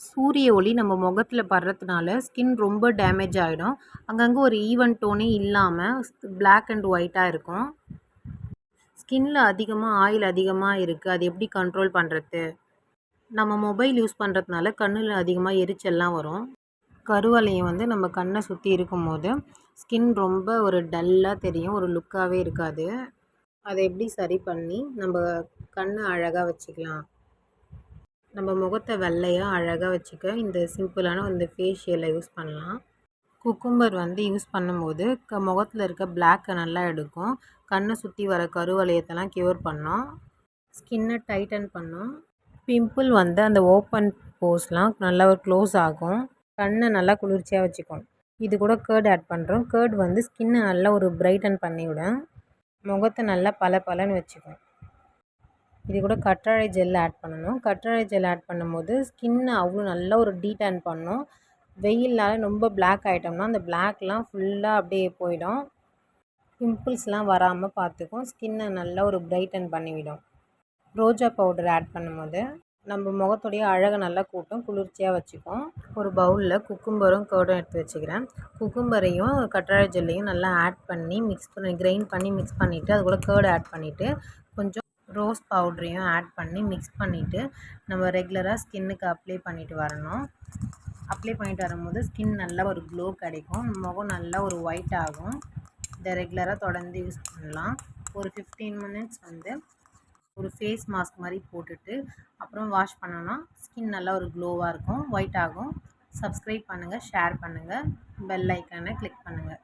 சூரிய ஒளி நம்ம முகத்தில் படுறதுனால ஸ்கின் ரொம்ப டேமேஜ் ஆகிடும் அங்கங்கே ஒரு ஈவன் டோனே இல்லாமல் பிளாக் அண்ட் ஒயிட்டாக இருக்கும். ஸ்கின்ல அதிகமாக ஆயில் அதிகமாக இருக்குது அது எப்படி கண்ட்ரோல் பண்ணுறது நம்ம மொபைல் யூஸ் பண்ணுறதுனால கண்ணில் அதிகமாக எரிச்சல்லாம் வரும். கருவலையும் வந்து நம்ம கண்ணை சுற்றி இருக்கும்போது ஸ்கின் ரொம்ப ஒரு டல்லாக தெரியும். ஒரு லுக்காகவே இருக்காது. அதை எப்படி சரி பண்ணி நம்ம கண்ணை அழகாக வச்சுக்கலாம். நம்ம முகத்தை வெள்ளையாக அழகாக வச்சுக்க இந்த சிம்பிளான இந்த ஃபேஷியலை யூஸ் பண்ணலாம். குக்கும்பர் வந்து யூஸ் பண்ணும்போது க முகத்தில் இருக்க பிளாக்கை நல்லா எடுக்கும். கண்ணை சுற்றி வர கருவளையத்தெல்லாம் க்யூர் பண்ணோம். ஸ்கின்னை டைட்டன் பண்ணும். பிம்பிள் வந்து அந்த ஓப்பன் போஸ்லாம் நல்லா ஒரு க்ளோஸ் ஆகும். கண்ணை நல்லா குளிர்ச்சியாக வச்சுக்கும். இது கூட கேர்ட் ஆட் பண்ணுறோம் கேர்ட் வந்து ஸ்கின்னை நல்லா ஒரு பிரைட்டன் பண்ணிவிடும். முகத்தை நல்லா பல பலன்னு வச்சுக்கும். இது கூட கற்றாழை ஜெல் ஆட் பண்ணணும். கற்றாழை ஜெல் ஆட் பண்ணும்போது ஸ்கின்னை அவ்வளோ நல்லா ஒரு டீடான் பண்ணும். வெயில்னால ரொம்ப பிளாக் ஆகிட்டோம்னா அந்த பிளாக்லாம் ஃபுல்லாக அப்படியே போயிடும். பிம்பிள்ஸ்லாம் வராமல் பார்த்துக்கும் ஸ்கின்னை நல்லா ஒரு பிரைட்டன் பண்ணிவிடும். ரோஜா பவுடர் ஆட் பண்ணும்போது நம்ம முகத்துடைய அழகை நல்லா கூட்டும். குளிர்ச்சியாக வச்சுக்கும். ஒரு பவுலில் குக்கும்பரும் கேர்டும் எடுத்து வச்சுக்கிறேன். குக்கும்பரையும் கற்றாழை ஜெல்லையும் நல்லா ஆட் பண்ணி மிக்ஸ் பண்ணி கிரைண்ட் பண்ணி மிக்ஸ் பண்ணிவிட்டு அது கூட கேர்டு ஆட் பண்ணிவிட்டு ரோஸ் பவுட்ரையும் ஆட் பண்ணி மிக்ஸ் பண்ணிவிட்டு நம்ம ரெகுலராக ஸ்கின்னுக்கு அப்ளை பண்ணிவிட்டு வரணும். அப்ளை பண்ணிட்டு வரும்போது ஸ்கின் நல்லா ஒரு க்ளோ கிடைக்கும். முகம் நல்லா ஒரு ஒயிட் ஆகும். இதை ரெகுலராக தொடர்ந்து யூஸ் பண்ணலாம். ஒரு ஃபிஃப்டீன் மினிட்ஸ் வந்து ஒரு ஃபேஸ் மாஸ்க் மாதிரி போட்டுட்டு அப்புறம் வாஷ் பண்ணோன்னா ஸ்கின் நல்லா ஒரு க்ளோவாக இருக்கும். ஒயிட் ஆகும். சப்ஸ்கிரைப் பண்ணுங்கள் ஷேர் பண்ணுங்கள் பெல் ஐக்கானை கிளிக் பண்ணுங்கள்